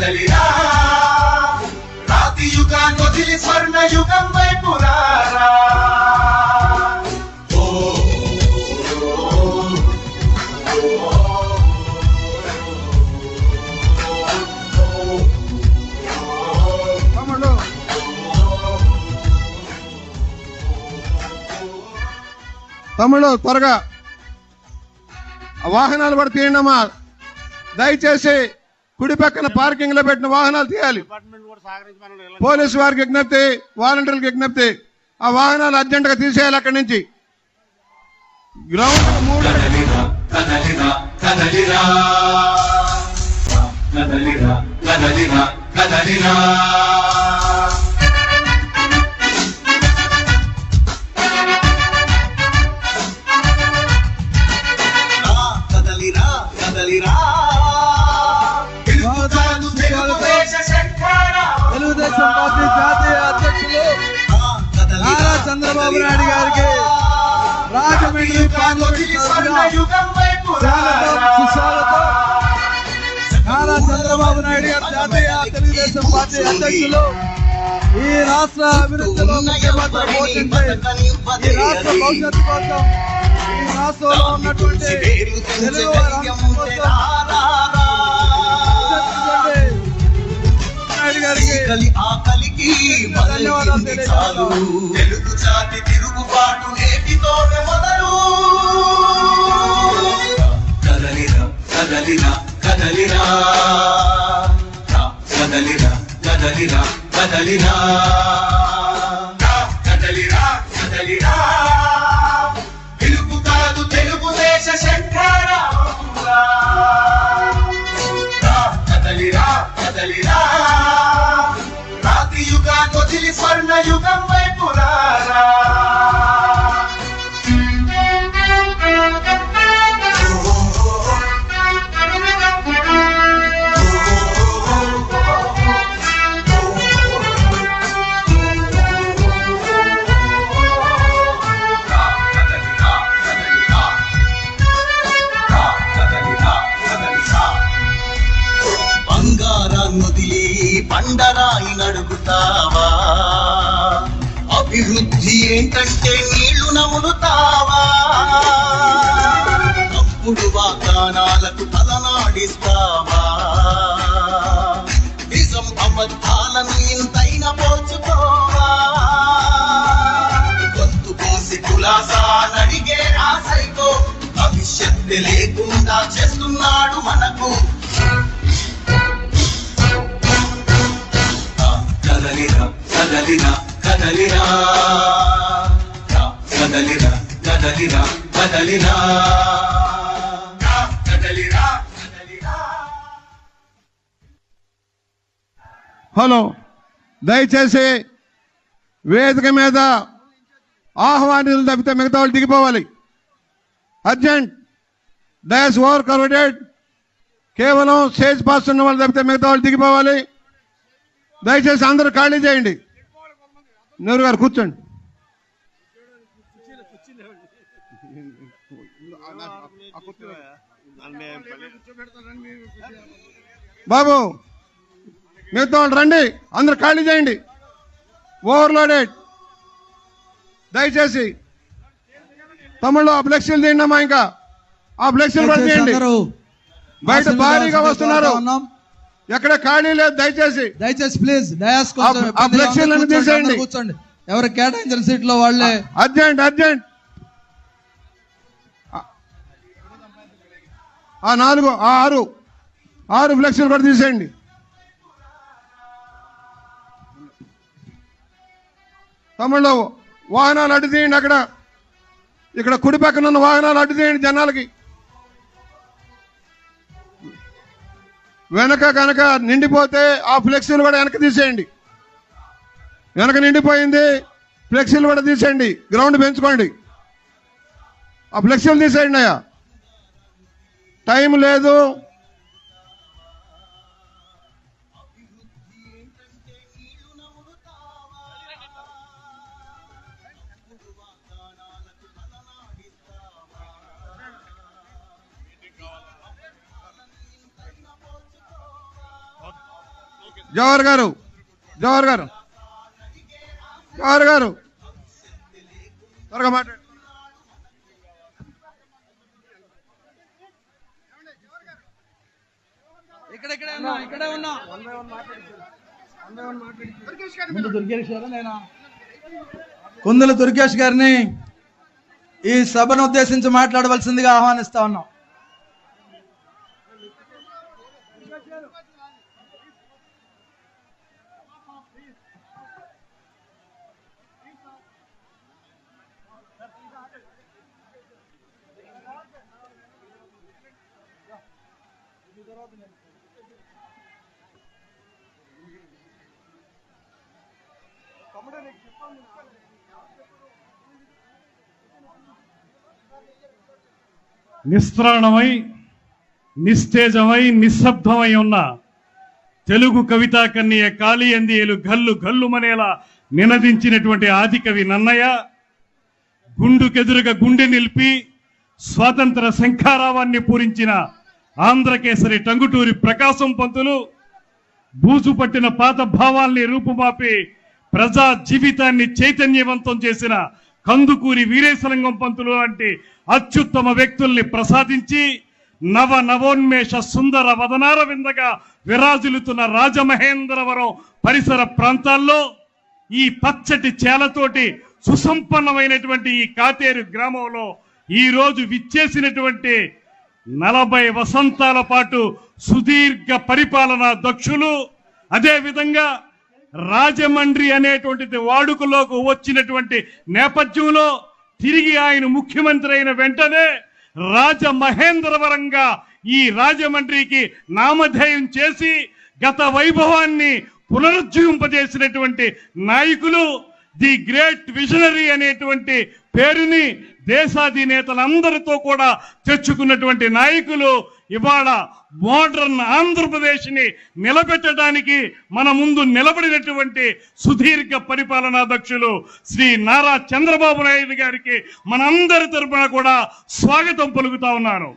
కదలిరా. రాతి యుగాన్ని వదిలి స్వర్ణ యుగం వైపు రారా. ఓ, త్వరగా. ఆ వాహనాలు కూడా తీయండమ్మా. దయచేసి కుడి పక్కన పార్కింగ్లో పెట్టిన వాహనాలు తీయాలి. పోలీసు వారికి విజ్ఞప్తి వాలంటీర్లకు విజ్ఞప్తి ఆ వాహనాలు అర్జెంట్గా తీసేయాలి అక్కడి నుంచి. గ్రౌండ్ మూడు. కదలిరా. తెలుగుదేశం పార్టీ అధ్యక్షులు ఈ రాష్ట్ర అభివృద్ధిలో ముఖ్య పాత్ర పోషించి ఈ రాష్ట్ర భవిష్యత్తు కోసం ఈ రాష్ట్రంలో ఉన్నటువంటి తెలుగు ఆకలికి ధన్యవాదాలు. తెలుగు జాతి తిరుగుబాటు నేటితోనే మొదలు కదలిరా కదలిరా కదలిరా కదలిరా కదలిరా కదలిరా కదలిరా కదలిరా పిలుపు కాదు తెలుగుదేశ శంఖారా కదలిరా కదలిరా రాత్రి యుగా కొదిలి స్వర్ణ యుగం వైపురారా నీళ్ళు నములుతావా తప్పుడు వాగ్దానాలకు తలనాడిస్తావా? నిజం అబద్ధాలను ఇంతైన పోల్చుకోవా? గొంతు కోసి కులాసా నడిగే ఆ భవిష్యత్తు లేకుండా చేస్తున్నాడు మనకు. కదలిరా కదలిరా కదలిరా. కదలిరా కదలిరా కదలిరా. హలో దయచేసి వేదిక మీద ఆహ్వానితులు తప్పితే మిగతా వాళ్ళు దిగిపోవాలి. అర్జెంట్ డయాస్ ఓవర్ కర్వటెడ్ కేవలం స్టేజ్ పాస్ ఉన్న వాళ్ళు తప్పితే మిగతా వాళ్ళు దిగిపోవాలి. దయచేసి అందరూ ఖాళీ చేయండి. నెహ్రూ గారు కూర్చోండి. బాబు మిగతా వాళ్ళు రండి అందరు ఖాళీ చేయండి. ఓవర్లోడెడ్ దయచేసి తమ్ముళ్ళు ఆ ఫ్లెక్సీలు తీయండి అమ్మా ఇంకా. ఆ ఫ్లెక్సీలు కూడా తీయండి. బయట భారీగా వస్తున్నారు. ఎక్కడ ఖాళీ లేదు దయచేసి. దయచేసి ప్లీజ్ డయాస్ ఆ- ఆ ఫ్లెక్సీలను తీసేయండి. కూర్చోండి. ఎవరు కేటాయించిన సీట్లో వాళ్ళే. Urgent urgent. ఆ నాలుగు ఆ ఆరు ఆరు ఫ్లెక్సీలు కూడా తీసేయండి. తమిళలో వాహనాలు అడ్డు తీయండి అక్కడ. ఇక్కడ కుడి పక్కన ఉన్న వాహనాలు అడ్డు తీయండి జనాలకి. వెనక కనుక నిండిపోతే ఆ ఫ్లెక్సీలు కూడా వెనక తీసేయండి. వెనక నిండిపోయింది ఫ్లెక్సీలు కూడా తీసేయండి. గ్రౌండ్ పెంచుకోండి. ఆ ఫ్లెక్సీలు తీసేయండి అయ్యా. టైం లేదు. జవహర్ గారు జవహర్ గారు జవహర్ గారు. త్వరగా మాట్లాడు ఇక్కడ ఇక్కడే ఉన్నా ఇక్కడే ఉన్నా. ముందు దుర్గేష్ గారు నేనా కుందుల దుర్గేష్ గారిని ఈ సభను ఉద్దేశించి మాట్లాడవలసిందిగా ఆహ్వానిస్తా ఉన్నాం. నిస్త్రాణమై నిస్తేజమై నిశ్శబ్దమై ఉన్న తెలుగు కవితా కన్య కాళీయందియలు గల్లు గల్లుమనేలా నినదించినటువంటి ఆదికవి నన్నయ్య గుండుకెదురుగా గుండె నిలిపి స్వాతంత్ర శంఖారావాన్ని పూరించిన ఆంధ్రకేసరి టంగుటూరి ప్రకాశం పంతులు బూజు పట్టిన పాత భావాల్ని రూపుమాపి ప్రజా జీవితాన్ని చైతన్యవంతం చేసిన కందుకూరి వీరేశలింగం పంతులు లాంటి అత్యుత్తమ వ్యక్తుల్ని ప్రసాదించి నవ నవోన్మేష సుందర వదనార విందగా విరాజులుతున్న రాజమహేంద్రవరం పరిసర ప్రాంతాల్లో ఈ పచ్చటి చేలతోటి సుసంపన్నమైనటువంటి ఈ కాతేరు గ్రామంలో ఈరోజు విచ్చేసినటువంటి నలభై వసంతాల పాటు సుదీర్ఘ పరిపాలన దక్షులు అదేవిధంగా రాజమండ్రి అనేటువంటిది వాడుకలోకి వచ్చినటువంటి నేపథ్యంలో తిరిగి ఆయన ముఖ్యమంత్రి అయిన వెంటనే రాజమహేంద్రవరంగా ఈ రాజమండ్రికి నామధేయం చేసి గత వైభవాన్ని పునరుజ్జీవింపజేసినటువంటి నాయకులు ది గ్రేట్ విజనరీ అనేటువంటి పేరుని దేశాధినేతలందరితో కూడా తెచ్చుకున్నటువంటి నాయకులు ఇవాళ మోడర్న్ ఆంధ్రప్రదేశ్ని నిలబెట్టడానికి మన ముందు నిలబడినటువంటి సుదీర్ఘ పరిపాలనాధ్యక్షులు శ్రీ నారా చంద్రబాబు నాయుడు గారికి మనందరి తరపున కూడా స్వాగతం పలుకుతా ఉన్నాను.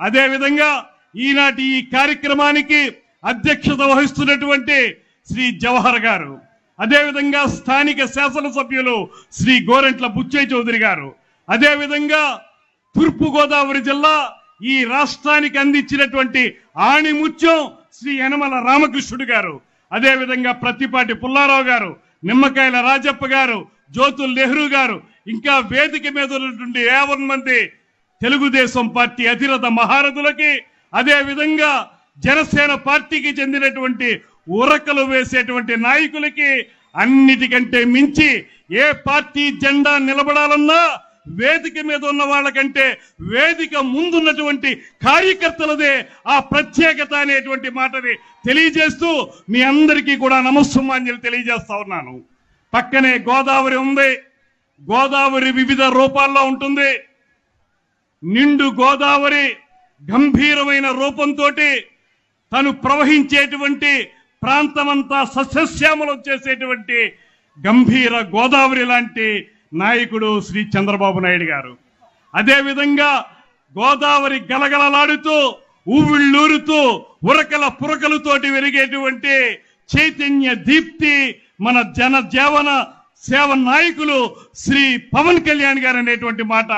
అదేవిధంగా ఈనాటి ఈ కార్యక్రమానికి అధ్యక్షత వహిస్తున్నటువంటి శ్రీ జవహర్ గారు అదేవిధంగా స్థానిక శాసనసభ్యులు శ్రీ గోరెంట్ల బుచ్చయ్య చౌదరి గారు అదేవిధంగా తూర్పుగోదావరి జిల్లా ఈ రాష్ట్రానికి అందించినటువంటి ఆణిముత్యం శ్రీ యనమల రామకృష్ణుడు గారు. అదేవిధంగా ప్రతిపాటి పుల్లారావు గారు నిమ్మకాయల రాజప్ప గారు జ్యోతుల్ నెహ్రూ గారు ఇంకా వేదిక మీద ఉన్నటువంటి యావన్ మంది తెలుగుదేశం పార్టీ అధిరథ మహారథులకి అదేవిధంగా జనసేన పార్టీకి చెందినటువంటి ఉరకలు వేసేటువంటి నాయకులకి అన్నిటికంటే మించి ఏ పార్టీ జెండా నిలబడాలన్నా వేదిక మీద ఉన్న వాళ్ళకంటే వేదిక ముందున్నటువంటి కార్యకర్తలదే ఆ ప్రత్యేకత అనేటువంటి మాటని తెలియజేస్తూ మీ అందరికీ కూడా నమస్సుమాంజలి తెలియజేస్తా ఉన్నాను. పక్కనే గోదావరి ఉంది. గోదావరి వివిధ రూపాల్లో ఉంటుంది. నిండు గోదావరి గంభీరమైన రూపంతో తను ప్రవహించేటువంటి ప్రాంతమంతా సస్యశ్యామలం చేసేటువంటి గంభీర గోదావరి లాంటి నాయకుడు శ్రీ చంద్రబాబు నాయుడు గారు. అదేవిధంగా గోదావరి గలగలలాడుతూ ఊవిళ్ళూరుతూ ఉరకల పురకలతోటి వెలిగేటువంటి చైతన్య దీప్తి మన జన జీవన సేవ నాయకులు శ్రీ పవన్ కళ్యాణ్ గారు అనేటువంటి మాట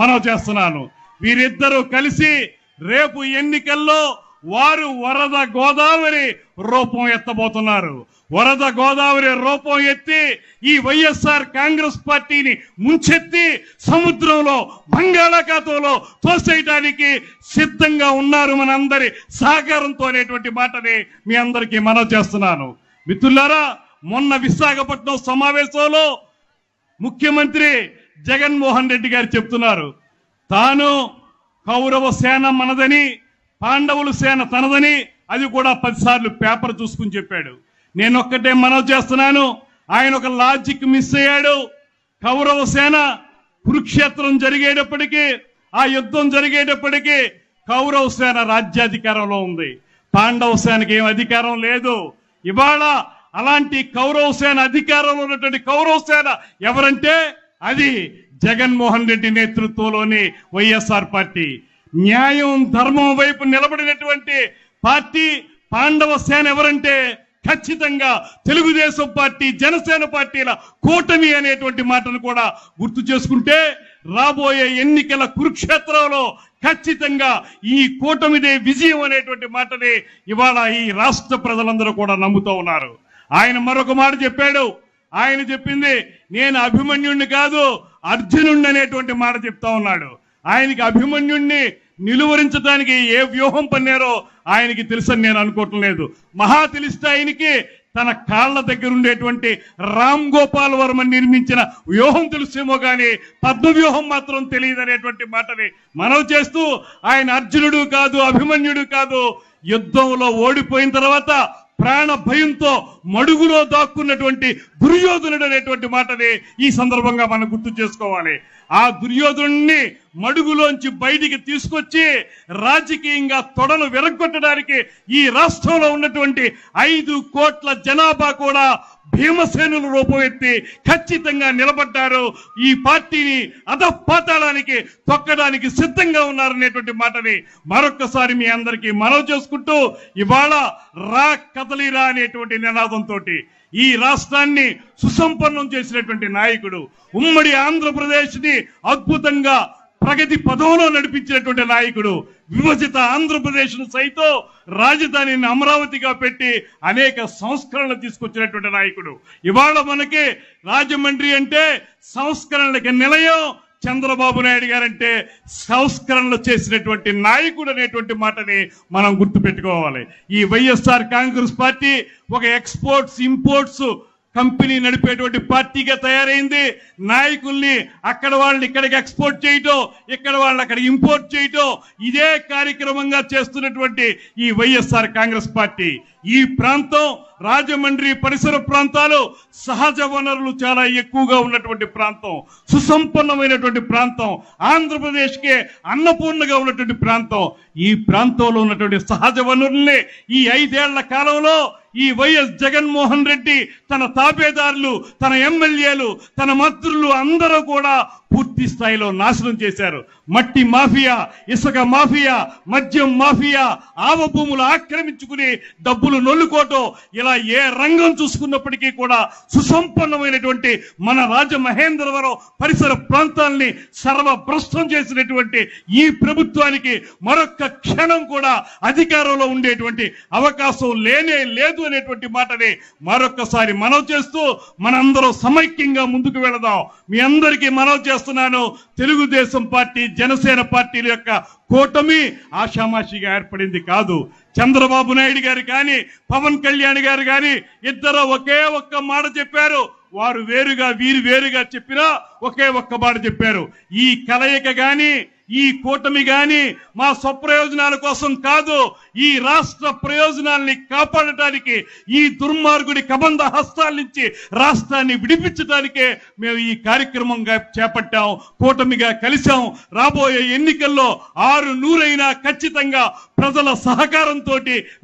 మనం చేస్తున్నాను. వీరిద్దరూ కలిసి రేపు ఎన్నికల్లో వారు వరద గోదావరి రూపం ఎత్తబోతున్నారు. వరద గోదావరి రూపం ఎత్తి ఈ వైఎస్ఆర్ కాంగ్రెస్ పార్టీని ముంచెత్తి సముద్రంలో బంగాళాఖాతంలో తోసేయటానికి సిద్ధంగా ఉన్నారు మనందరి సహకారంతో అనేటువంటి మాటని మీ అందరికీ మనవి చేస్తున్నాను. మిత్రులారా మొన్న విశాఖపట్నం సమావేశంలో ముఖ్యమంత్రి జగన్మోహన్ రెడ్డి గారు చెప్తున్నారు తాను కౌరవ సేన మనదని పాండవుల సేన తనదని అది కూడా పదిసార్లు పేపర్ చూసుకుని చెప్పాడు. నేను ఒక్కటే మనవి చేస్తున్నాను ఆయన ఒక లాజిక్ మిస్ అయ్యాడు. కౌరవ సేన కురుక్షేత్రం జరిగేటప్పటికీ ఆ యుద్ధం జరిగేటప్పటికీ కౌరవ సేన రాజ్యాధికారంలో ఉంది. పాండవ సేనకి ఏం అధికారం లేదు. ఇవాళ అలాంటి కౌరవ సేన అధికారంలో ఉన్నటువంటి కౌరవ సేన ఎవరంటే అది జగన్మోహన్ రెడ్డి నేతృత్వంలోని వైఎస్ఆర్ పార్టీ. న్యాయం ధర్మం వైపు నిలబడినటువంటి పార్టీ పాండవ సేన ఎవరంటే ఖచ్చితంగా తెలుగుదేశం పార్టీ జనసేన పార్టీల కూటమి అనేటువంటి మాటను కూడా గుర్తు చేసుకుంటే రాబోయే ఎన్నికల కురుక్షేత్రంలో ఖచ్చితంగా ఈ కూటమిదే విజయం అనేటువంటి మాటని ఇవాళ ఈ రాష్ట్ర ప్రజలందరూ కూడా నమ్ముతూ ఉన్నారు. ఆయన మరొక మాట చెప్పాడు. ఆయన చెప్పింది నేను అభిమన్యుణ్ణి కాదు అర్జునుణ్ణి అనేటువంటి మాట చెప్తా ఉన్నాడు. ఆయనకి అభిమన్యుణ్ణి నిలువరించడానికి ఏ వ్యూహం పన్నారో ఆయనకి తెలుసని నేను అనుకోవటం లేదు. మహా తెలిస్తే ఆయనకి తన కాళ్ళ దగ్గర ఉండేటువంటి రామ్ గోపాల్ వర్మ నిర్మించిన వ్యూహం తెలుసేమో కానీ పద్మ వ్యూహం మాత్రం తెలియదు అనేటువంటి మాటని మనవి చేస్తూ ఆయన అర్జునుడు కాదు అభిమన్యుడు కాదు యుద్ధంలో ఓడిపోయిన తర్వాత ప్రాణ భయంతో మడుగులో దాక్కున్నటువంటి దుర్యోధనుడు అనేటువంటి మాటని ఈ సందర్భంగా మనం గుర్తు చేసుకోవాలి. ఆ దుర్యోధనుణ్ణి మడుగులోంచి బయటికి తీసుకొచ్చి రాజకీయంగా తొడలు విరగొట్టడానికి ఈ రాష్ట్రంలో ఉన్నటువంటి ఐదు కోట్ల జనాభా కూడా భీమసేనులు రూపమెత్తి ఖచ్చితంగా నిలబడ్డారు. ఈ పార్టీని అధపాతాళానికి తొక్కడానికి సిద్ధంగా ఉన్నారనేటువంటి మాటని మరొక్కసారి మీ అందరికీ మనవి చేసుకుంటూ ఇవాళ రా కదలిరా అనేటువంటి సంకల్పంతో ఈ రాష్ట్రాన్ని సుసంపన్నం చేసినటువంటి నాయకుడు ఉమ్మడి ఆంధ్రప్రదేశ్ని అద్భుతంగా ప్రగతి పదంలో నడిపించినటువంటి నాయకుడు విభజిత ఆంధ్రప్రదేశ్ను సైతం రాజధానిని అమరావతిగా పెట్టి అనేక సంస్కరణలు తీసుకొచ్చినటువంటి నాయకుడు. ఇవాళ మనకి రాజమండ్రి అంటే సంస్కరణలకి నిలయం చంద్రబాబు నాయుడు గారంటే సంస్కరణలు చేసినటువంటి నాయకుడు అనేటువంటి మాటని మనం గుర్తుపెట్టుకోవాలి. ఈ వైఎస్ఆర్ కాంగ్రెస్ పార్టీ ఒక ఎక్స్పోర్ట్స్ ఇంపోర్ట్స్ కంపెనీ నడిపేటువంటి పార్టీగా తయారైంది. నాయకుల్ని అక్కడ వాళ్ళని ఇక్కడికి ఎక్స్పోర్ట్ చేయటం ఇక్కడ వాళ్ళని అక్కడ ఇంపోర్ట్ చేయటం ఇదే కార్యక్రమంగా చేస్తున్నటువంటి ఈ వైఎస్ఆర్ కాంగ్రెస్ పార్టీ. ఈ ప్రాంతం రాజమండ్రి పరిసర ప్రాంతాలు సహజ వనరులు చాలా ఎక్కువగా ఉన్నటువంటి ప్రాంతం. సుసంపన్నమైనటువంటి ప్రాంతం. ఆంధ్రప్రదేశ్కే అన్నపూర్ణగా ఉన్నటువంటి ప్రాంతం. ఈ ప్రాంతంలో ఉన్నటువంటి సహజ వనరుల్ని ఈ ఐదేళ్ళ కాలంలో ఈ వైఎస్ జగన్మోహన్ రెడ్డి తన తాపేదారులు తన ఎమ్మెల్యేలు తన మంత్రులు అందరూ కూడా పూర్తి స్థాయిలో నాశనం చేశారు. మట్టి మాఫియా ఇసుక మాఫియా మద్యం మాఫియా ఆవ భూములు ఆక్రమించుకుని డబ్బులు నొల్లుకోవటం ఇలా ఏ రంగం చూసుకున్నప్పటికీ కూడా సుసంపన్నమైనటువంటి మన రాజమహేంద్రవరం పరిసర ప్రాంతాల్ని సర్వభ్రష్టం చేసినటువంటి ఈ ప్రభుత్వానికి మరొక్క క్షణం కూడా అధికారంలో ఉండేటువంటి అవకాశం లేనే లేదు అనేటువంటి మాటని మరొక్కసారి మనవి చేస్తూ మనందరం సమైక్యంగా ముందుకు వెళదాం. మీ అందరికీ మనవి చేస్తున్నాను. తెలుగుదేశం పార్టీ జనసేన పార్టీల యొక్క కూటమి ఆషామాషిగా ఏర్పడింది కాదు. చంద్రబాబు నాయుడు గారు కానీ పవన్ కళ్యాణ్ గారు కానీ ఇద్దరు ఒకే ఒక్క మాట చెప్పారు. వారు వేరుగా వీరు వేరుగా చెప్పినా ఒకే ఒక్క మాట చెప్పారు. ఈ కలయిక కానీ ఈ కూటమి గాని మా స్వప్రయోజనాల కోసం కాదు ఈ రాష్ట్ర ప్రయోజనాల్ని కాపాడటానికి ఈ దుర్మార్గుడి కబంధ హస్తాల నుంచి రాష్ట్రాన్ని విడిపించడానికే మేము ఈ కార్యక్రమంగా చేపట్టాం కూటమిగా కలిశాం. రాబోయే ఎన్నికల్లో ఆరు నూరైనా ఖచ్చితంగా ప్రజల సహకారంతో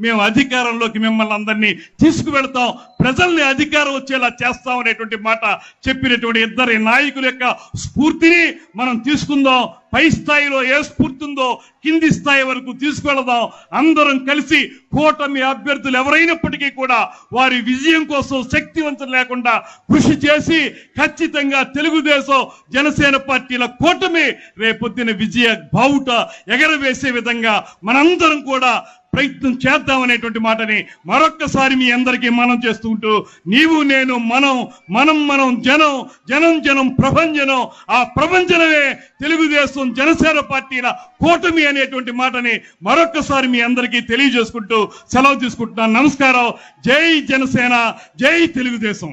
మేము అధికారంలోకి మిమ్మల్ని అందరినీ తీసుకువెళ్తాం. ప్రజల్ని అధికారం వచ్చేలా చేస్తాం అనేటువంటి మాట చెప్పినటువంటి ఇద్దరి నాయకుల యొక్క స్ఫూర్తిని మనం తీసుకుందాం. పై స్థాయిలో ఏ స్ఫూర్తి ఉందో కింది స్థాయి వరకు తీసుకెళదాం అందరం కలిసి కూటమి అభ్యర్థులు ఎవరైనప్పటికీ కూడా వారి విజయం కోసం శక్తివంతం లేకుండా కృషి చేసి ఖచ్చితంగా తెలుగుదేశం జనసేన పార్టీల కూటమి రేపొద్దున విజయ బావుట ఎగరవేసే విధంగా మనందరం కూడా ప్రయత్నం చేద్దామనేటువంటి మాటని మరొక్కసారి మీ అందరికీ మనం చేస్తుంటూ నీవు నేను మనం మనం మనం జనం జనం జనం ప్రపంచనం ఆ ప్రపంచనమే తెలుగుదేశం జనసేన పార్టీల కూటమి అనేటువంటి మాటని మరొక్కసారి మీ అందరికీ తెలియజేసుకుంటూ సెలవు తీసుకుంటున్నాను. నమస్కారం. జై జనసేన జై తెలుగుదేశం.